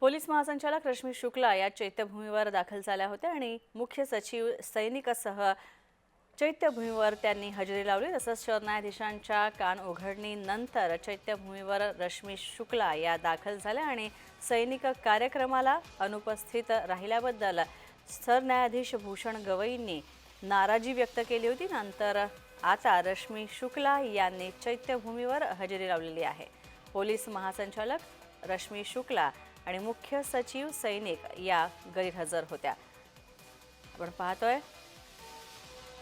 Police महासंचालक रश्मी शुक्ला या चैत्यभूमीवर दाखल झाल्या होत्या आणि मुख्य सचिव सैनिकासह चैत्यभूमीवर त्यांनी हजेरी लावली. तसंच सरन्यायाधीशांच्या कान उघडणीनंतर चैत्यभूमीवर रश्मी शुक्ला या दाखल झाल्या आणि सैनिक कार्यक्रमाला अनुपस्थित राहिल्याबद्दल सरन्यायाधीश भूषण गवईंनी नाराजी व्यक्त केली होती. नंतर आता रश्मी शुक्ला यांनी चैत्यभूमीवर हजेरी लावलेली आहे. पोलीस महासंचालक रश्मी शुक्ला आणि मुख्य सचिव सैनिक या गैरहजर होत्या. आपण पाहतोय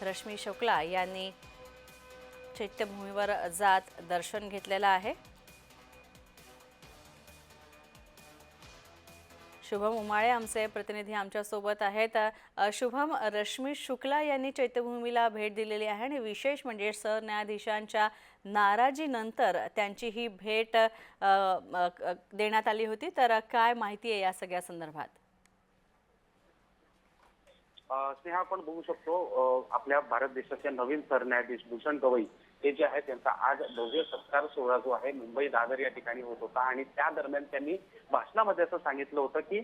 रश्मी शुक्ला यांनी चैत्यभूमीवर जात दर्शन घेतलेलं आहे. शुभम उमाळे आमचे प्रतिनिधी आमच्यासोबत आहेत शुभम रश्मी शुक्ला यांनी चैत्यभूमीला भेट दिलेली आहे आणि विशेष म्हणजे सरन्यायाधीशांच्या नाराजीनंतर त्यांची ही भेट देण्यात आली होती. तर काय माहिती आहे या सगळ्या संदर्भात? स्नेहा आपण बघू शकतो आपल्या भारत देशाचे नवीन सरन्यायाधीश भूषण गवई हे जे आहे त्यांचा आज भव्य सत्कार सोहळा जो आहे मुंबई दादर या ठिकाणी होत होता. आणि त्या दरम्यान त्यांनी भाषणामध्ये असं सांगितलं होतं की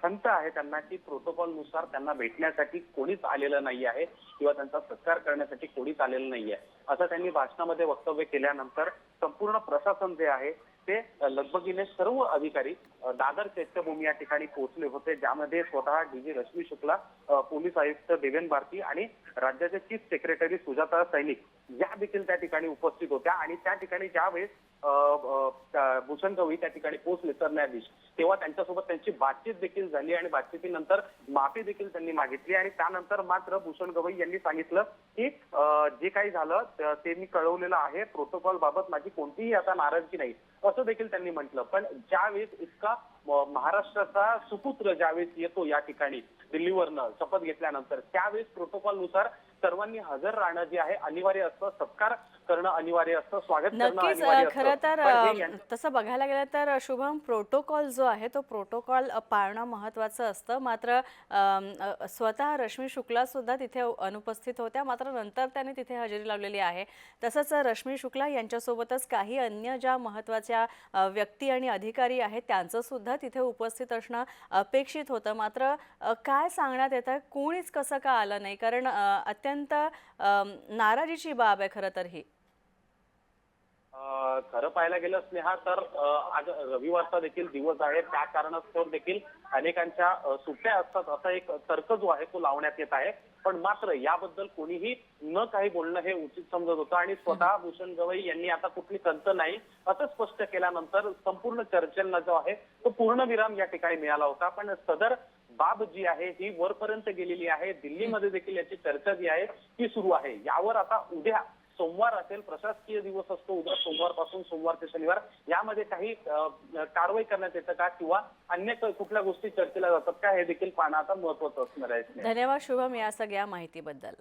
खंत आहे त्यांना की प्रोटोकॉलनुसार त्यांना भेटण्यासाठी कोणीच आलेलं नाही आहे किंवा त्यांचा सत्कार करण्यासाठी कोणीच आलेलं नाही आहे. असं त्यांनी भाषणामध्ये वक्तव्य केल्यानंतर संपूर्ण प्रशासन जे आहे ते लगबगीने सर्व अधिकारी दादर चैत्यभूमी या ठिकाणी पोहोचले होते ज्यामध्ये स्वतः D G Rashmi Shukla police आयुक्त देवेन भारती आणि राज्याचे चीफ सेक्रेटरी सुजाता सैनिक या देखील त्या ठिकाणी उपस्थित होत्या. आणि त्या ठिकाणी ज्यावेळेस भूषण गवई त्या ठिकाणी पोहोचले सरन्यायाधीश तेव्हा त्यांच्यासोबत त्यांची बातचीत देखील झाली आणि बातचीतीनंतर माफी देखील त्यांनी मागितली आणि त्यानंतर मात्र भूषण गवई यांनी सांगितलं की जे काही झालं ते मी कळवलेलं आहे. प्रोटोकॉल बाबत माझी कोणतीही आता नाराजगी नाही. असं देखील त्यांनी म्हटलं. पण ज्यावेळेस इतका महाराष्ट्राचा सुपुत्र ज्यावेळेस येतो या ठिकाणी दिल्लीवरनं शपथ घेतल्यानंतर त्यावेळेस प्रोटोकॉलनुसार सर्वांनी हजर राहणं जे आहे अनिवार्य असतं. सत्कार करणं अनिवार्य असतं स्वागत नक्कीच खरं तर तसं बघायला गेलं तर शुभम प्रोटोकॉल जो आहे तो प्रोटोकॉल पाळणं महत्त्वाचं असतं. मात्र स्वतः रश्मी शुक्ला सुद्धा तिथे अनुपस्थित होत्या. मात्र नंतर त्याने तिथे हजेरी लावलेली आहे. तसंच रश्मी शुक्ला यांच्यासोबतच काही अन्य ज्या महत्त्वाच्या व्यक्ती आणि अधिकारी आहेत त्यांचं सुद्धा तिथे उपस्थित असणं अपेक्षित होतं. मात्र काय सांगण्यात येतं? कोणीच कसं का आलं नाही? कारण अत्यंत नाराजीची बाब आहे खरं तर ही. खरं पाहायला गेलं स्नेहा तर आज रविवारचा देखील दिवस आहे. त्या कारणास्तव देखील अनेकांच्या सुट्ट्या असतात असा एक तर्क जो आहे तो लावण्यात येत आहे. पण मात्र याबद्दल कोणीही न काही बोलणं हे उचित समजत होतं आणि स्वतः भूषण गवई यांनी आता कुठली तंत नाही असं स्पष्ट केल्यानंतर संपूर्ण चर्चेला जो आहे तो पूर्णविराम या ठिकाणी मिळाला होता. पण सदर बाब जी आहे ही वरपर्यंत गेलेली आहे. दिल्लीमध्ये देखील याची चर्चा जी आहे ती सुरू आहे. यावर आता उद्या सोमवार असेल प्रशासकीय दिवस असतो उद्या सोमवारपासून सोमवार ते शनिवार. यामध्ये काही कारवाई करण्यात येतं का? किंवा अन्य कुठल्या गोष्टी चर्चेला जातात का? हे देखील पाहणं आता महत्वाचं असणार आहे. धन्यवाद शुभम या सगळ्या माहितीबद्दल.